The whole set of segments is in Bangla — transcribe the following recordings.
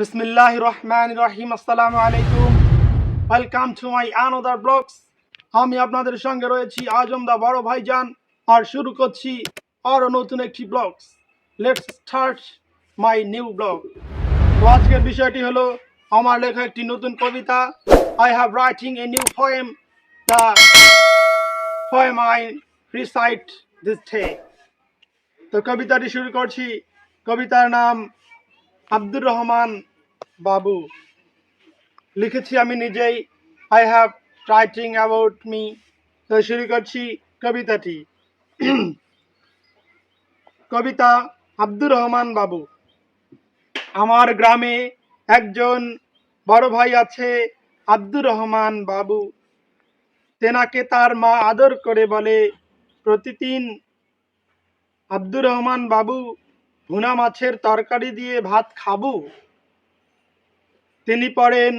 বিসমিল্লাহ রহমান রহিম আসসালামু আলাইকুম welcome to my another blogs আমি আপনাদের সঙ্গে রয়েছি আজম দা বড় ভাইজান আর শুরু করছি আরও নতুন একটি blogs let's start my new blog তো আজকের বিষয়টি হলো, আমার লেখা একটি নতুন কবিতা। I have writing a new poem the poem I recite this day তো কবিতাটি শুরু করছি। কবিতার নাম আব্দুর রহমান বাবু, লিখেছি আমি নিজেই। I have writing about me তো শুরু করছি কবিতাটি। কবিতা আব্দুর রহমান বাবু। আমার গ্রামে একজন বড় ভাই আছে, আব্দুর রহমান বাবু। তেনাকে তার মা আদর করে বলে, প্রতিদিন আব্দুর রহমান বাবু ভুনা মাছের তরকারি দিয়ে ভাত খাব। তিনি পড়েন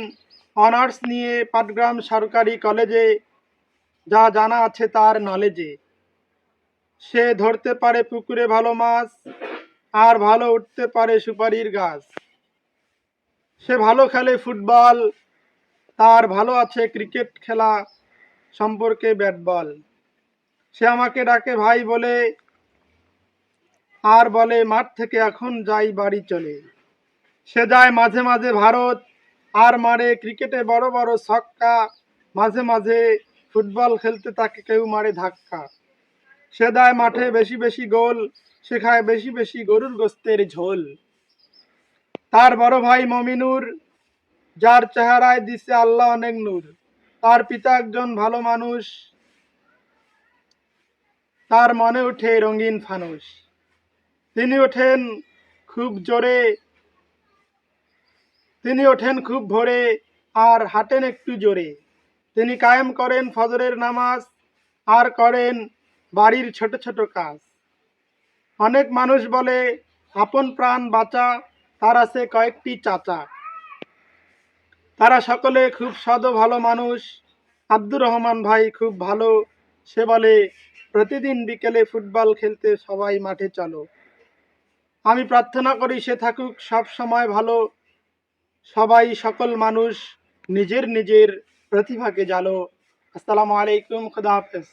অনার্স নিয়ে পাটগ্রাম সরকারি কলেজে। যা জানা আছে তার নলেজে সে ধরতে পারে পুকুরে ভালো মাছ, আর ভালো উঠতে পারে সুপারির গাছ। সে ভালো খেলে ফুটবল, তার ভালো আছে ক্রিকেট খেলা সম্পর্কে ব্যাট বল। সে আমাকে ডাকে, ভাই, বলে আর বলে, মাঠ থেকে এখন যাই, বাড়ি চলে। সে যায় মাঝে মাঝে ভারত, আর মারে ক্রিকেটে বড় বড় ছক্কা। মাঝে মাঝে ফুটবল খেলতে তাকে কেউ মারে ধাক্কা। সে দেয় মাঠে বেশি বেশি গোল, সে খায় বেশি বেশি গরুর গোস্তের ঝোল। তার বড় ভাই মমিনুর, যার চেহারায় দিছে আল্লাহ অনেক নূর। তার পিতা একজন ভালো মানুষ, তার মনে ওঠে রঙিন ফানুষ তিনি ওঠেন খুব জোরে। তিনি ওঠেন খুব ভোরে আর হাঁটেন একটু জোরে। তিনি কায়েম করেন ফজরের নামাজ আর করেন বাড়ির ছোট ছোট কাজ। অনেক মানুষ বলে, আপন প্রাণ বাঁচা, তার আছে কয়েকটি চাচা। তারা সকলে খুব সদ ভালো মানুষ। আব্দুর রহমান ভাই খুব ভালো। সে বলে, প্রতিদিন বিকেলে ফুটবল খেলতে সবাই মাঠে চলো। আমি প্রার্থনা করি সে থাকুক, সব সময় ভালো। সবাই সকল মানুষ নিজের নিজের প্রতিভাকে জালো আসসালামু আলাইকুম, খুদা হাফেজ।